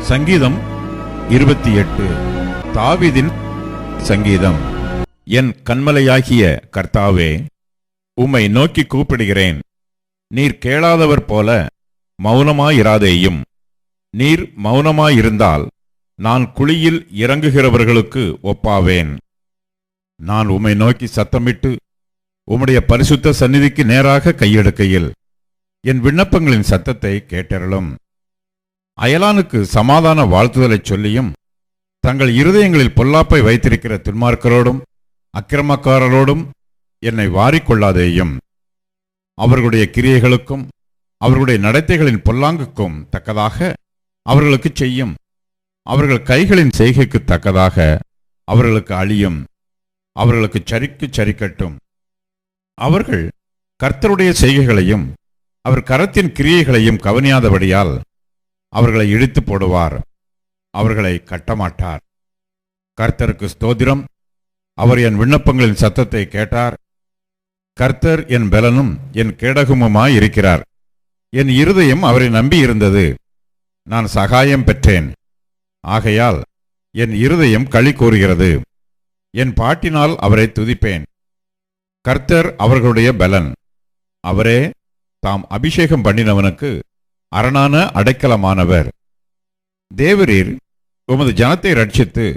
சங்கீதம் இருபத்தி எட்டு தாவிதின் சங்கீதம். என் கண்மலையாகிய கர்த்தாவே உம்மை நோக்கி கூப்பிடுகிறேன். நீர் கேளாதவர் போல மௌனமாயிராதேயும். நீர் மௌனமாயிருந்தால் நான் குழியில் இறங்குகிறவர்களுக்கு ஒப்பாவேன். நான் உம்மை நோக்கி சத்தமிட்டு உம்முடைய பரிசுத்த சந்நிதிக்கு நேராக கையெடுக்கையில் என் விண்ணப்பங்களின் சத்தத்தை கேட்டறலும் அயலானுக்கு சமாதான வாழ்த்துதலைச் சொல்லியும் தங்கள் இருதயங்களில் பொல்லாப்பை வைத்திருக்கிற துன்மார்க்கரோடும் அக்கிரமக்காரரோடும் என்னை வாரிக்கொள்ளாதேயும். அவர்களுடைய கிரியைகளுக்கும் அவர்களுடைய நடத்தைகளின் பொல்லாங்குக்கும் தக்கதாக அவர்களுக்குச் செய்யும் அவர்கள் கைகளின் செய்கைக்கு தக்கதாக அவர்களுக்கு அழியும் அவர்களுக்கு சரிக்கு சரிக்கட்டும். அவர்கள் கர்த்தருடைய செய்கைகளையும் அவர் கரத்தின் கிரியைகளையும் கவனியாதபடியால் அவர்களை இழுத்து போடுவார் அவர்களை கட்டமாட்டார். கர்த்தருக்கு ஸ்தோதிரம் அவர் என் விண்ணப்பங்களின் சத்தத்தை கேட்டார். கர்த்தர் என் பலனும் என் கேடகமுமாய் இருக்கிறார். என் இருதயம் அவரை நம்பி இருந்தது நான் சகாயம் பெற்றேன். ஆகையால் என் இருதயம் களி கூறுகிறது. என் பாட்டினால் அவரை துதிப்பேன். கர்த்தர் அவர்களுடைய பலன். அவரே தாம் அபிஷேகம் பண்ணினவனுக்கு அரணான அடைக்கலமானவர். தேவரீர் உமது ஜனத்தை ரட்சித்து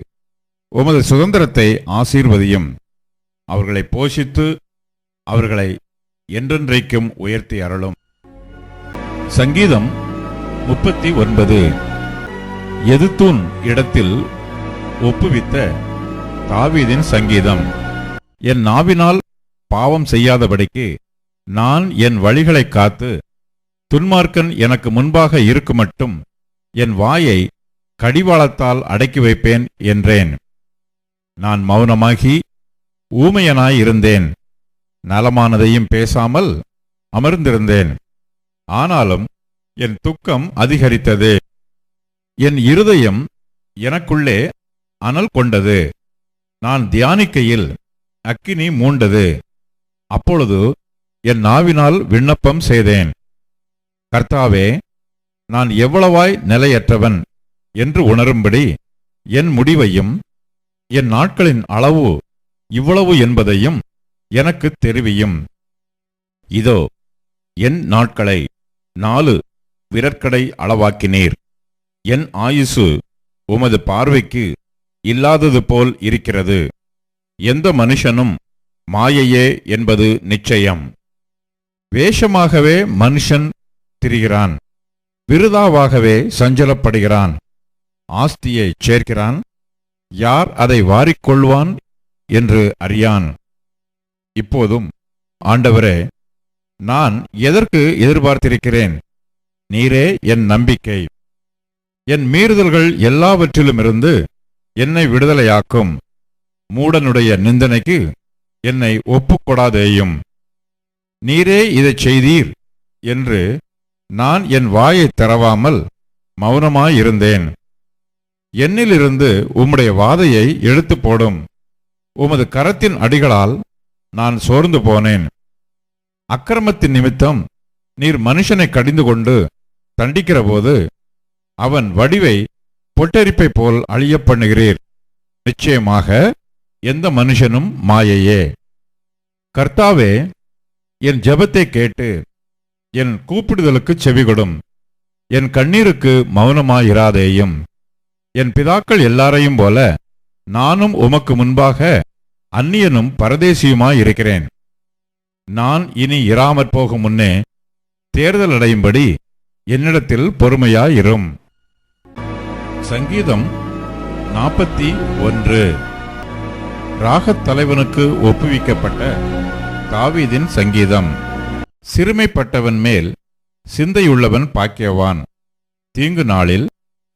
உமது சுதந்திரத்தை ஆசீர்வதியும். அவர்களை போஷித்து அவர்களை என்றென்றைக்கும் உயர்த்தி அருளும். சங்கீதம் முப்பத்தி ஒன்பது. எதுத்தூன் இடத்தில் ஒப்புவித்த தாவீதின் சங்கீதம். என் நாவினால் பாவம் செய்யாதபடிக்கு நான் என் வழிகளைக் காத்து துன்மார்க்கன் எனக்கு முன்பாக இருக்குமட்டும் என் வாயை கடிவாளத்தால் அடக்கி வைப்பேன் என்றேன். நான் மௌனமாகி ஊமையனாய் இருந்தேன். நலமானதையும் பேசாமல் அமர்ந்திருந்தேன். ஆனாலும் என் துக்கம் அதிகரித்தது. என் இருதயம் எனக்குள்ளே அனல் கொண்டது. நான் தியானிக்கையில் அக்கினி மூண்டது. அப்பொழுது என் நாவினால் விண்ணப்பம் செய்தேன். கர்த்தாவே நான் எவ்வளவாய் நிலையற்றவன் என்று உணரும்படி என் முடிவையும் என் நாட்களின் அளவு இவ்வளவு என்பதையும் எனக்கு தெரிவியும். இதோ என் நாட்களை நாலு விரற்கடை அளவாக்கினீர். என் ஆயுசு உமது பார்வைக்கு இல்லாதது போல் இருக்கிறது. எந்த மனுஷனும் மாயையே என்பது நிச்சயம். வேஷமாகவே மனுஷன் திரிகிறான். விருதாவாகவே சஞ்சலப்படுகிறான். ஆஸ்தியை சேர்க்கிறான். யார் அதை வாரிக்கொள்வான் என்று அறியான். இப்போதும் ஆண்டவரே நான் எதற்கு எதிர்பார்த்திருக்கிறேன்? நீரே என் நம்பிக்கை. என் மீறுதல்கள் எல்லாவற்றிலுமிருந்து என்னை விடுதலையாக்கும். மூடனுடைய நிந்தனைக்கு என்னை ஒப்புக்கொடாதேயும். நீரே இதைச் செய்தீர் என்று நான் என் வாயை தரவாமல் மௌனமாயிருந்தேன். என்னிலிருந்து உம்முடைய வாதையை எடுத்து போடும். உமது கரத்தின் அடிகளால் நான் சோர்ந்து போனேன். அக்கிரமத்தின் நிமித்தம் நீர் மனுஷனை கடிந்து கொண்டு தண்டிக்கிறபோது அவன் வடிவை பொட்டரிப்பை போல் அழியப் பண்ணுகிறீர். நிச்சயமாக எந்த மனுஷனும் மாயையே. கர்த்தாவே என் ஜபத்தை கேட்டு என் கூப்பிடுதலுக்குச் செவிகொடும். என் கண்ணீருக்கு மௌனமாயிராதேயும். என் பிதாக்கள் எல்லாரையும் போல நானும் உமக்கு முன்பாக அந்நியனும் பரதேசியுமாய் இருக்கிறேன் நான் இனி இராமற் போகும் முன்னே தேர்தல் அடையும்படி என்னிடத்தில் பொறுமையாயிரும். சங்கீதம் நாற்பத்தி ஒன்று. ராகத் தலைவனுக்கு ஒப்புவிக்கப்பட்ட தாவீதின் சங்கீதம். சிறுமைப்பட்டவன் மேல் சிந்தையுள்ளவன் பாக்கியவான். தீங்கு நாளில்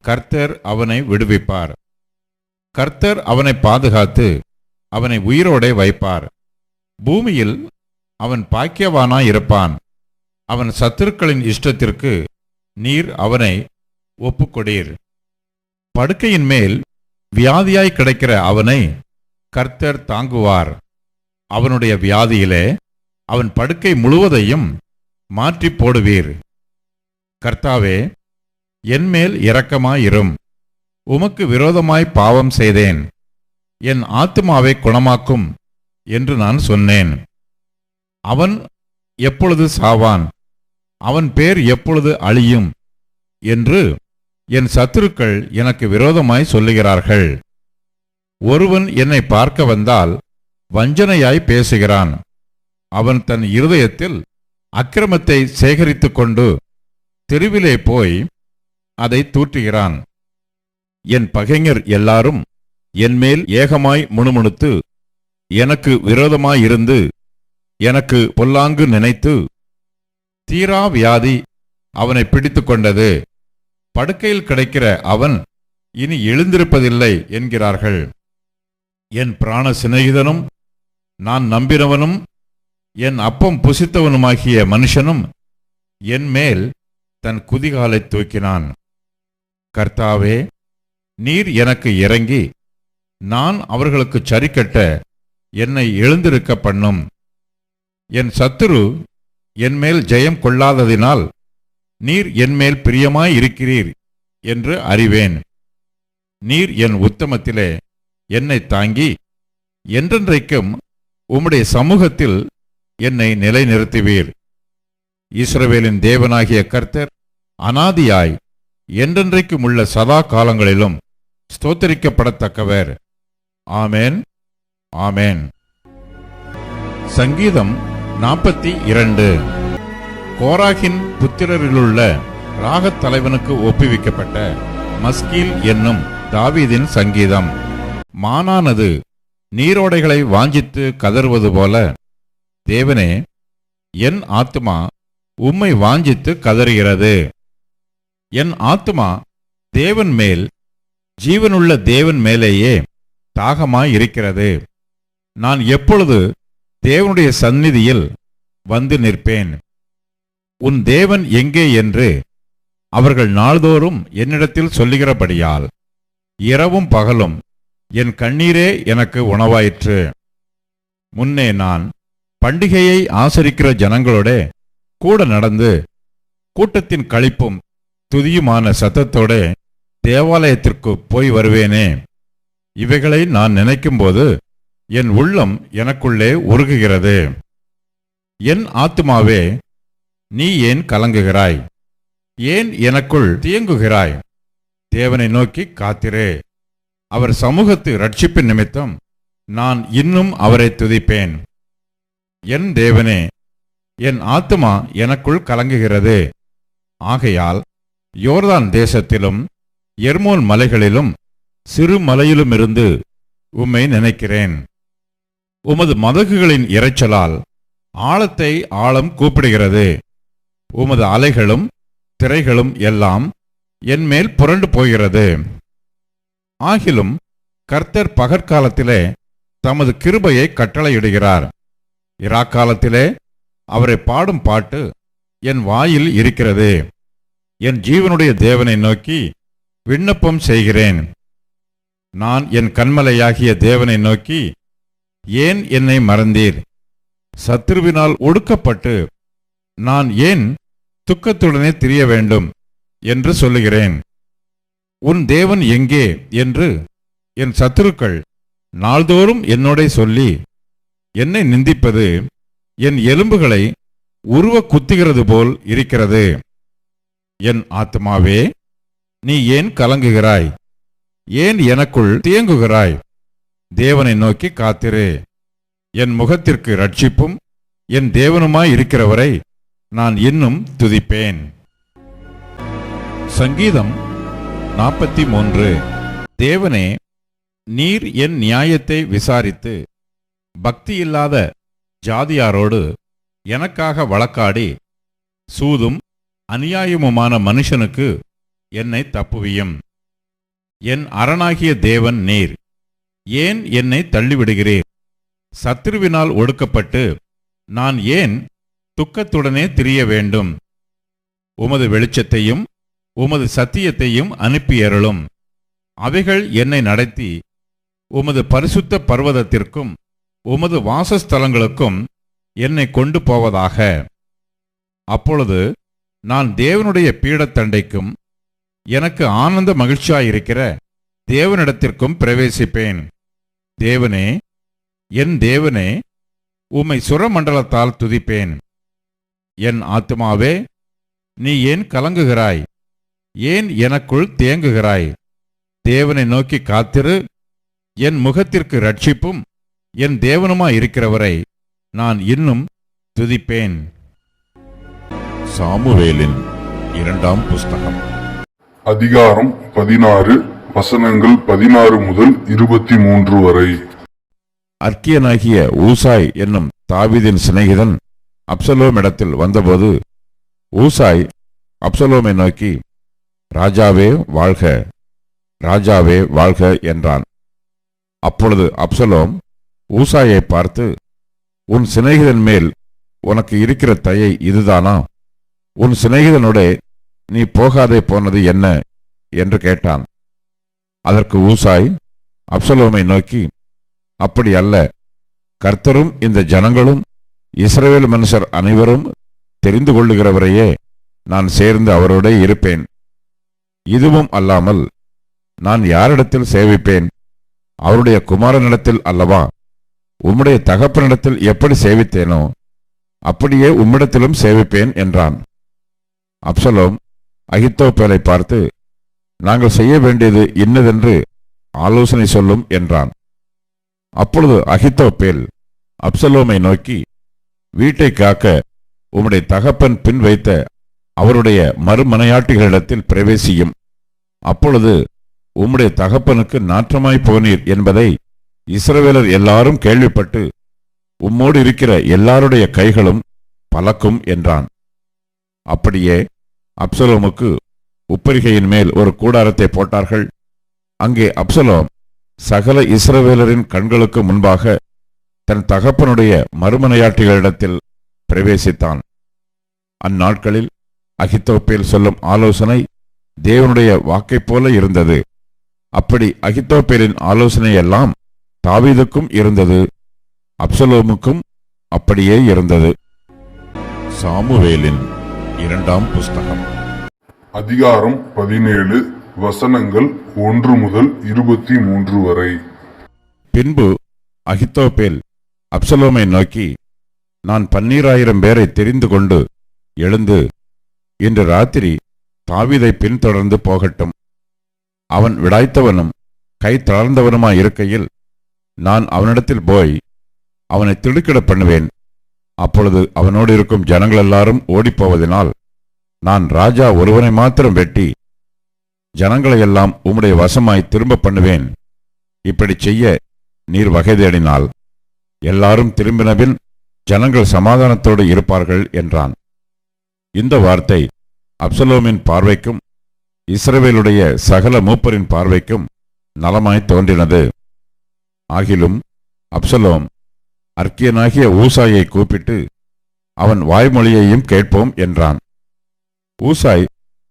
கர்த்தர் அவனை விடுவிப்பார். கர்த்தர் அவனை பாதுகாத்து அவனை உயிரோடே வைப்பார். பூமியில் அவன் பாக்கியவானாயிருப்பான். அவன் சத்துருக்களின் இஷ்டத்திற்கு நீர் அவனை ஒப்புக்கொடீர். படுக்கையின் மேல் வியாதியாய் கிடைக்கிற அவனை கர்த்தர் தாங்குவார். அவனுடைய வியாதியிலே அவன் படுக்கை முழுவதையும் மாற்றி போடுவீர். கர்த்தாவே என்மேல் இரக்கமாயிரும். உமக்கு விரோதமாய் பாவம் செய்தேன். என் ஆத்துமாவை குணமாக்கும் என்று நான் சொன்னேன். அவன் எப்பொழுது சாவான்? அவன் பேர் எப்பொழுது அழியும்? என்று என் சத்துருக்கள் எனக்கு விரோதமாய் சொல்லுகிறார்கள். ஒருவன் என்னை பார்க்க வந்தால் வஞ்சனையாய் பேசுகிறான். அவன் தன் இருதயத்தில் அக்கிரமத்தை சேகரித்து கொண்டு தெருவிலே போய் அதை தூற்றுகிறான். என் பகைஞர் எல்லாரும் என்மேல் ஏகமாய் முணுமுணுத்து எனக்கு விரோதமாயிருந்து எனக்கு பொல்லாங்கு நினைத்து தீரா வியாதி அவனை பிடித்து கொண்டது. படுக்கையில் கிடைக்கிற அவன் இனி எழுந்திருப்பதில்லை என்கிறார்கள். என் பிராண சிநேகிதனும் நான் நம்பினவனும் என் அப்பம் புசித்தவனுமாகிய மனுஷனும் என் மேல் தன் குதிகாலை தூக்கினான். கர்த்தாவே நீர் எனக்கு இறங்கி நான் அவர்களுக்கு சரிக்கட்ட என்னை எழுந்திருக்க பண்ணும். என் சத்துரு என்மேல் ஜெயம் கொள்ளாததினால் நீர் என்மேல் பிரியமாய் இருக்கிறீர் என்று அறிவேன். நீர் என் உத்தமத்திலே என்னை தாங்கி என்றென்றைக்கும் உம்முடைய சமூகத்தில் என்னை நிலைநிறுத்துவீர். இஸ்ரவேலின் தேவனாகிய கர்த்தர் அனாதியாய் என்றென்றைக்கும் உள்ள சதா காலங்களிலும் ஸ்தோத்தரிக்கப்படத்தக்கவர். ஆமேன் ஆமேன். சங்கீதம் நாற்பத்தி இரண்டு. கோராகின் புத்திரரிலுள்ள ராகத் தலைவனுக்கு ஒப்புவிக்கப்பட்ட மஸ்கீல் என்னும் தாவீதின் சங்கீதம். மானானது நீரோடைகளை வாஞ்சித்து கதறுவது போல தேவனே என் ஆத்துமா உம்மை வாஞ்சித்து கதறுகிறது. என் ஆத்துமா தேவன் மேல் ஜீவனுள்ள தேவன் மேலேயே தாகமாய் இருக்கிறது. நான் எப்பொழுது தேவனுடைய சந்நிதியில் வந்து நிற்பேன். உன் தேவன் எங்கே என்று அவர்கள் நாள்தோறும் என்னிடத்தில் சொல்லுகிறபடியால் இரவும் பகலும் என் கண்ணீரே எனக்கு உணவாயிற்று. முன்னே நான் பண்டிகையை ஆசரிக்கிற ஜனங்களோட கூட நடந்து கூட்டத்தின் கழிப்பும் துதியுமான சத்தத்தோட தேவாலயத்திற்கு போய் வருவேனே. இவைகளை நான் நினைக்கும்போது என் உள்ளம் எனக்குள்ளே உருகுகிறது. என் ஆத்துமாவே நீ ஏன் கலங்குகிறாய்? ஏன் எனக்குள் தியங்குகிறாய் தேவனை நோக்கி காத்திரே. அவர் சமூகத்து ரட்சிப்பின் நிமித்தம் நான் இன்னும் அவரை துதிப்பேன். என் தேவனே என் ஆத்துமா எனக்குள் கலங்குகிறது. ஆகையால் யோர்தான் தேசத்திலும் எர்மோன் மலைகளிலும் சிறு மலையிலுமிருந்து உம்மை நினைக்கிறேன். உமது மதகுகளின் இரைச்சலால் ஆழத்தை ஆழம் கூப்பிடுகிறது. உமது அலைகளும் திரைகளும் எல்லாம் என்மேல் புரண்டு போகிறது. ஆகிலும் கர்த்தர் பகற்காலத்திலே தமது கிருபையை கட்டளையிடுகிறார். இராக்காலத்திலே அவரை பாடும் பாட்டு என் வாயில் இருக்கிறது. என் ஜீவனுடைய தேவனை நோக்கி விண்ணப்பம் செய்கிறேன். நான் என் கண்மலையாகிய தேவனை நோக்கி ஏன் என்னை மறந்தீர்? சத்ருவினால் ஒடுக்கப்பட்டு நான் ஏன் துக்கத்துடனே திரிய வேண்டும் என்று சொல்லுகிறேன். உன் தேவன் எங்கே என்று என் சத்துருக்கள் நாள்தோறும் என்னோட சொல்லி என்னை நிந்திப்பது என் எலும்புகளை உருவ குத்துகிறது போல் இருக்கிறது. என் ஆத்மாவே நீ ஏன் கலங்குகிறாய்? ஏன் எனக்குள் தியங்குகிறாய்? தேவனை நோக்கி காத்திரு. என் முகத்திற்கு ரட்சிப்பும் என் தேவனுமாய் இருக்கிறவரை நான் இன்னும் துதிப்பேன். சங்கீதம் நாற்பத்தி மூன்று தேவனே நீர் என் நியாயத்தை விசாரித்து பக்தியில்லாத ஜாதியாரோடு எனக்காக வழக்காடி சூதும் அநியாயமுமான மனுஷனுக்கு என்னை தப்புவியும். என் அரணாகிய தேவன் நீர் ஏன் என்னை தள்ளிவிடுகிறீர்? சத்ருவினால் ஒடுக்கப்பட்டு நான் ஏன் துக்கத்துடனே திரிய வேண்டும். உமது வெளிச்சத்தையும் உமது சத்தியத்தையும் அனுப்பியருளும். அவைகள் என்னை நடத்தி உமது பரிசுத்த பர்வதத்திற்கும் உமது வாசஸ்தலங்களுக்கும் என்னை கொண்டு போவதாக. அப்பொழுது நான் தேவனுடைய பீடத்தண்டைக்கும் எனக்கு ஆனந்த மகிழ்ச்சியாயிருக்கிற தேவனிடத்திற்கும் பிரவேசிப்பேன். தேவனே என் தேவனே உம்மை சுரமண்டலத்தால் துதிப்பேன். என் ஆத்துமாவே நீ ஏன் கலங்குகிறாய்? ஏன் எனக்குள் தேங்குகிறாய்? தேவனை நோக்கி காத்திரு. என் முகத்திற்கு ரட்சிப்பும் என் தேவனுமாய் இருக்கிறவரை நான் இன்னும் துதிப்பேன். சாமுவேலின் இரண்டாம் புஸ்தகம். அதிகாரம் பதினாறு வசனங்கள் பதினாறு முதல் இருபத்தி மூன்று வரை. அர்க்கியனாகிய ஊசாய் என்னும் தாவீதின் சிநேகிதன் அப்சலோமிடத்தில் வந்தபோது ஊசாய் அப்சலோமை நோக்கி ராஜாவே வாழ்க ராஜாவே வாழ்க என்றான். அப்பொழுது அப்சலோம் ஊசாயை பார்த்து உன் சிநேகிதன் மேல் உனக்கு இருக்கிற தயை இதுதானா? உன் சிநேகிதனோட நீ போகாதே போனது என்ன? என்று கேட்டான். அதற்கு ஊசாய் அப்சலோமை நோக்கி அப்படி அல்ல. கர்த்தரும் இந்த ஜனங்களும் இஸ்ரவேல் மனுஷர் அனைவரும் தெரிந்து கொள்ளுகிறவரையே நான் சேர்ந்து அவரோட இருப்பேன். இதுவும் அல்லாமல் நான் யாரிடத்தில் சேவிப்பேன்? அவருடைய குமாரனிடத்தில் அல்லவா? உம்முடைய தகப்பனிடத்தில் எப்படி சேவித்தேனோ அப்படியே உம்மிடத்திலும் சேவிப்பேன் என்றான். அப்சலோம் அகித்தோப்பேலை பார்த்து நாங்கள் செய்ய வேண்டியது இன்னதென்று ஆலோசனை சொல்லும் என்றான். அப்பொழுது அகித்தோப்பேல் அப்சலோமை நோக்கி வீட்டை காக்க உம்முடைய தகப்பன் பின் வைத்த அவருடைய மறுமனையாட்டிகளிடத்தில் பிரவேசியும். அப்பொழுது உம்முடைய தகப்பனுக்கு நாற்றமாய் போனீர் என்பதை இஸ்ரவேலர் எல்லாரும் கேள்விப்பட்டு உம்மோடு இருக்கிற எல்லாருடைய கைகளும் பலக்கும் என்றான். அப்படியே அப்சலோமுக்கு உப்பரிகையின் மேல் ஒரு கூடாரத்தை போட்டார்கள். அங்கே அப்சலோம் சகல இஸ்ரவேலரின் கண்களுக்கு முன்பாக தன் தகப்பனுடைய மறுமனையாட்டிகளிடத்தில் பிரவேசித்தான். அந்நாட்களில் அகித்தோப்பேல் சொல்லும் ஆலோசனை தேவனுடைய வாக்கைப் போல இருந்தது. அப்படி அகித்தோப்பேலின் ஆலோசனை எல்லாம் தாவீதுக்கும் இருந்தது அப்சலோமுக்கும் அப்படியே இருந்தது. சாமுவேலின் இரண்டாம் புஸ்தகம். அதிகாரம் பதினேழு வசனங்கள் ஒன்று முதல் இருபத்தி மூன்று வரை. பின்பு அகித்தோப்பேல் அப்சலோமை நோக்கி நான் பன்னீராயிரம் பேரை தெரிந்து கொண்டு எழுந்து இன்று ராத்திரி தாவிதை பின்தொடர்ந்து போகட்டும். அவன் விடாய்த்தவனும் கை தளர்ந்தவனுமாயிருக்கையில் நான் அவனிடத்தில் போய் அவனை திடுக்கிட பண்ணுவேன். அப்பொழுது அவனோடு இருக்கும் ஜனங்கள் எல்லாரும் ஓடிப்போவதனால் நான் ராஜா ஒருவனை மாத்திரம் வெட்டி ஜனங்களையெல்லாம் உம்முடைய வசமாய் திரும்ப பண்ணுவேன். இப்படி செய்ய நீர் வகை தேடினால் எல்லாரும் திரும்பினவில் ஜனங்கள் சமாதானத்தோடு இருப்பார்கள் என்றான். இந்த வார்த்தை அப்சலோமின் பார்வைக்கும் இஸ்ரவேலுடைய சகல மூப்பரின் பார்வைக்கும் நலமாய் தோன்றினது. ஆகிலும் அப்சலோம் அர்க்கியனாகிய ஊசாயை கூப்பிட்டு அவன் வாய்மொழியையும் கேட்போம் என்றான். ஊசாய்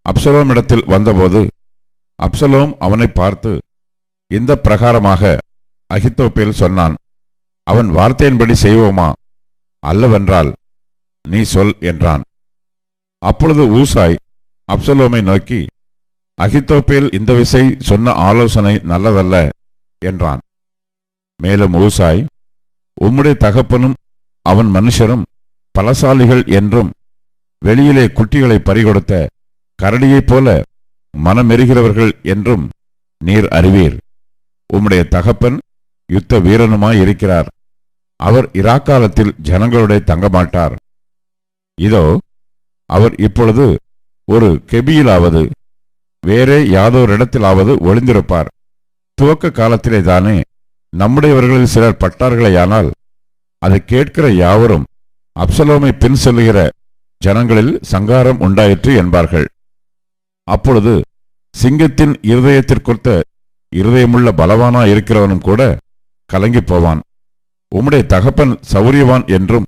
அப்சலோமிடத்தில் வந்தபோது அப்சலோம் அவனை பார்த்து இந்த பிரகாரமாக அகித்தோப்பில் சொன்னான் அவன் வார்த்தையின்படி செய்வோமா? அல்லவென்றால் நீ சொல் என்றான். அப்பொழுது ஊசாய் அப்சலோமை நோக்கி அகித்தோப்பேல் இந்த விசை சொன்ன ஆலோசனை நல்லதல்ல என்றான். மேலும் ஊசாய் உம்முடைய தகப்பனும் அவன் மனுஷரும் பலசாலிகள் என்றும் வெளியிலே குட்டிகளை பறிகொடுத்த கரடியைப் போல மனமெருகிறவர்கள் என்றும் நீர் அறிவீர். உம்முடைய தகப்பன் யுத்த வீரனுமாய் இருக்கிறார் அவர் இராக்காலத்தில் ஜனங்களுடைய தங்கமாட்டார். இதோ அவர் இப்பொழுது ஒரு கெபியிலாவது வேறே யாதோரிடத்திலாவது ஒளிந்திருப்பார். துவக்க காலத்திலே தானே நம்முடையவர்களில் சிலர் பட்டார்களேயானால் அதை கேட்கிற யாவரும் அப்சலோமை பின் செல்லுகிற ஜனங்களில் சங்காரம் உண்டாயிற்று என்பார்கள். அப்பொழுது சிங்கத்தின் இருதயத்திற்குத்த இருதயமுள்ள பலவானா இருக்கிறவனும் கூட கலங்கிப் போவான். உம்முடைய தகப்பன் சௌரியவான் என்றும்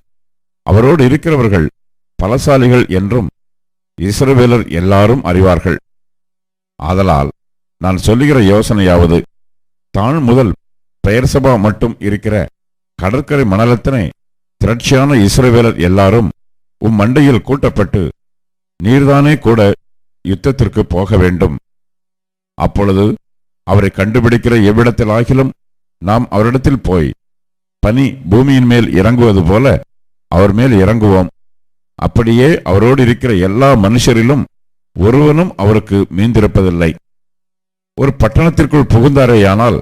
அவரோடு இருக்கிறவர்கள் பலசாலிகள் என்றும் இஸ்ரவேலர் எல்லாரும் அறிவார்கள். ஆதலால் நான் சொல்லுகிற யோசனையாவது தான் முதல் பெயர் சபா மட்டும் இருக்கிற கடற்கரை மணலத்தினை திரட்சியான இஸ்ரவேலர் எல்லாரும் உம் மண்டையில் கூட்டப்பட்டு நீர்தானே கூட யுத்தத்திற்கு போக வேண்டும். அப்பொழுது அவரை கண்டுபிடிக்கிற எவ்விடத்திலாகிலும் நாம் அவரிடத்தில் போய் பனி பூமியின் மேல் இறங்குவது போல அவர் மேல் இறங்குவோம். அப்படியே அவரோடு இருக்கிற எல்லா மனுஷரிலும் ஒருவனும் அவருக்கு மீந்திருப்பதில்லை. ஒரு பட்டணத்திற்குள் புகுந்தாரேயானால்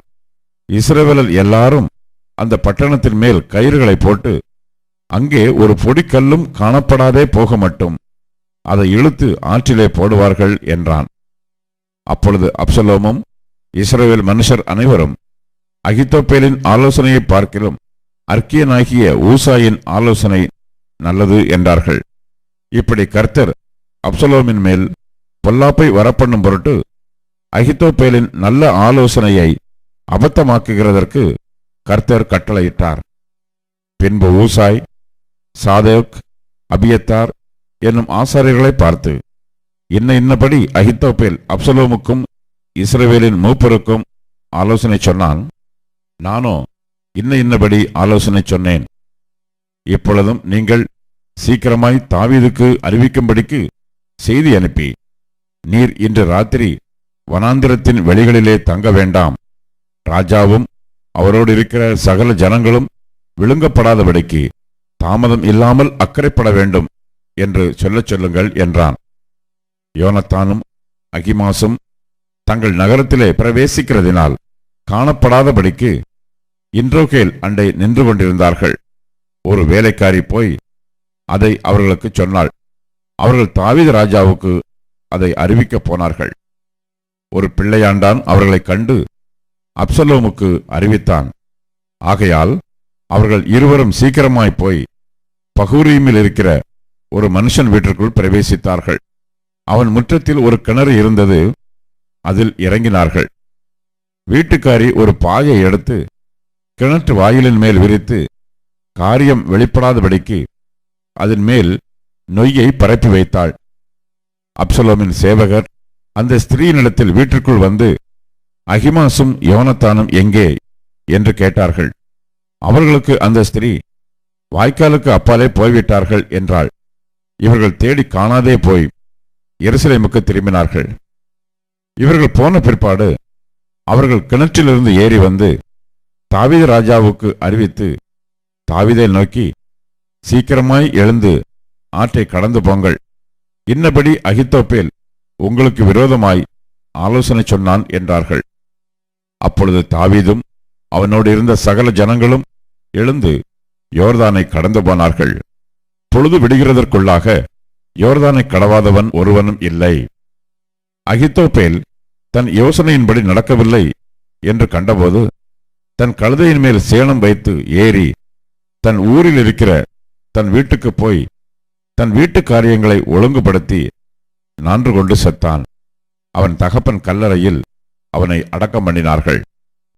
இஸ்ரவேலர் எல்லாரும் அந்த பட்டணத்தின் மேல் கயிறுகளை போட்டு அங்கே ஒரு பொடிக்கல்லும் காணப்படாதே போக மட்டும் அதை இழுத்து ஆற்றிலே போடுவார்கள் என்றான். அப்பொழுது அப்சலோமும் இஸ்ரேவேல் மனுஷர் அனைவரும் அகித்தோப்பேலின் ஆலோசனையை பார்க்கிலும் அர்க்கியனாகிய ஊசாயின் ஆலோசனை நல்லது என்றார்கள். இப்படி கர்த்தர் அப்சலோமின் மேல் பொல்லாப்பை வரப்பண்ணும் பொருட்டு அகித்தோப்பேலின் நல்ல ஆலோசனையை அபத்தமாக்குகிறதற்கு கர்த்தர் கட்டளையிட்டார். பின்பு ஊசாய் சாதேக் அபியத்தார் என்னும் ஆசாரியர்களை பார்த்து இன்ன இன்னபடி அகித்தோப்பேல் அப்சலோமுக்கும் இஸ்ரவேலின் மூப்பருக்கும் ஆலோசனை சொன்னான். நானோ இன்ன இன்னபடி ஆலோசனை சொன்னேன். இப்பொழுதும் நீங்கள் சீக்கிரமாய் தாவீதுக்கு அறிவிக்கும்படிக்கு செய்தி அனுப்பி. நீர் இன்று ராத்திரி வனாந்திரத்தின் வெளிகளிலே தங்க வேண்டாம். ராஜாவும் அவரோடு இருக்கிற சகல ஜனங்களும் விழுங்கப்படாதபடிக்கு தாமதம் இல்லாமல் அக்கறைப்பட வேண்டும் என்று சொல்லச் சொல்லுங்கள் என்றான். யோனத்தானும் அகிமாசும் தங்கள் நகரத்திலே பிரவேசிக்கிறதினால் காணப்படாதபடிக்கு இன்றோகேல் அண்டை நின்று கொண்டிருந்தார்கள். ஒரு வேலைக்காரி போய் அதை அவர்களுக்கு சொன்னாள். அவர்கள் தாவித ராஜாவுக்கு அதை அறிவிக்கப் போனார்கள். ஒரு பிள்ளையாண்டான் அவர்களைக் கண்டு அப்சலோமுக்கு அறிவித்தான். ஆகையால் அவர்கள் இருவரும் சீக்கிரமாய் போய் பகூரீமில் இருக்கிற ஒரு மனுஷன் வீட்டிற்குள் பிரவேசித்தார்கள். அவன் முற்றத்தில் ஒரு கிணறு இருந்தது அதில் இறங்கினார்கள். வீட்டுக்காரி ஒரு பாயை எடுத்து கிணற்று வாயிலின் மேல் விரித்து காரியம் வெளிப்படாதபடிக்கு அதன் மேல் நொய்யை பரப்பி வைத்தாள். அப்சலோமின் சேவகர் அந்த ஸ்திரீனிடத்தில் வீட்டிற்குள் வந்து அகிமாசும் யோனத்தானும் எங்கே? என்று கேட்டார்கள். அவர்களுக்கு அந்த ஸ்திரீ வாய்க்காலுக்கு அப்பாலே போய்விட்டார்கள் என்றாள். இவர்கள் தேடி காணாதே போய் எருசலேமுக்கு திரும்பினார்கள். இவர்கள் போன பிற்பாடு அவர்கள் கிணற்றிலிருந்து ஏறி வந்து தாவித ராஜாவுக்கு அறிவித்து தாவீதை நோக்கி சீக்கிரமாய் எழுந்து ஆற்றை கடந்து போங்கள். இன்னபடி அகித்தோப்பேல் உங்களுக்கு விரோதமாய் ஆலோசனை சொன்னான் என்றார்கள். அப்பொழுது தாவீதும் அவனோடு இருந்த சகல ஜனங்களும் எழுந்து யோர்தானை கடந்து போனார்கள். பொழுது விடுகிறதற்குள்ளாக யோர்தானை கடவாதவன் ஒருவனும் இல்லை. அகித்தோப்பேல் தன் யோசனையின்படி நடக்கவில்லை என்று கண்டபோது தன் கழுதையின் மேல் சேணம் வைத்து ஏறி தன் ஊரில் இருக்கிற தன் வீட்டுக்கு போய் தன் வீட்டு காரியங்களை ஒழுங்குபடுத்தி நான்று கொண்டு செத்தான். அவன் தகப்பன் கல்லறையில் அவனை அடக்கம் பண்ணினார்கள்.